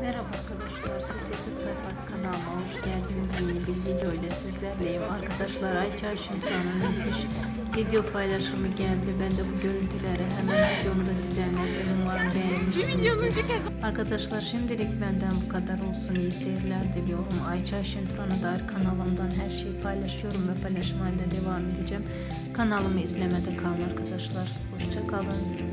Merhaba arkadaşlar, Sosyete Sayfası kanalıma hoş geldiniz. Yeni bir video ile sizlerleyim. Arkadaşlar Ayça Şimdikan'ın müthiş video paylaşımı geldi. Ben de bu görüntüleri hemen videomda düzenledim. Umarım beğenmişsinizdir. Arkadaşlar şimdilik benden bu kadar olsun. İyi seyirler diliyorum. Ayça Şimdikan'a dair kanalımdan her şeyi paylaşıyorum ve paylaşmaya da devam edeceğim. Kanalımı izlemede kalın arkadaşlar. Hoşçakalın.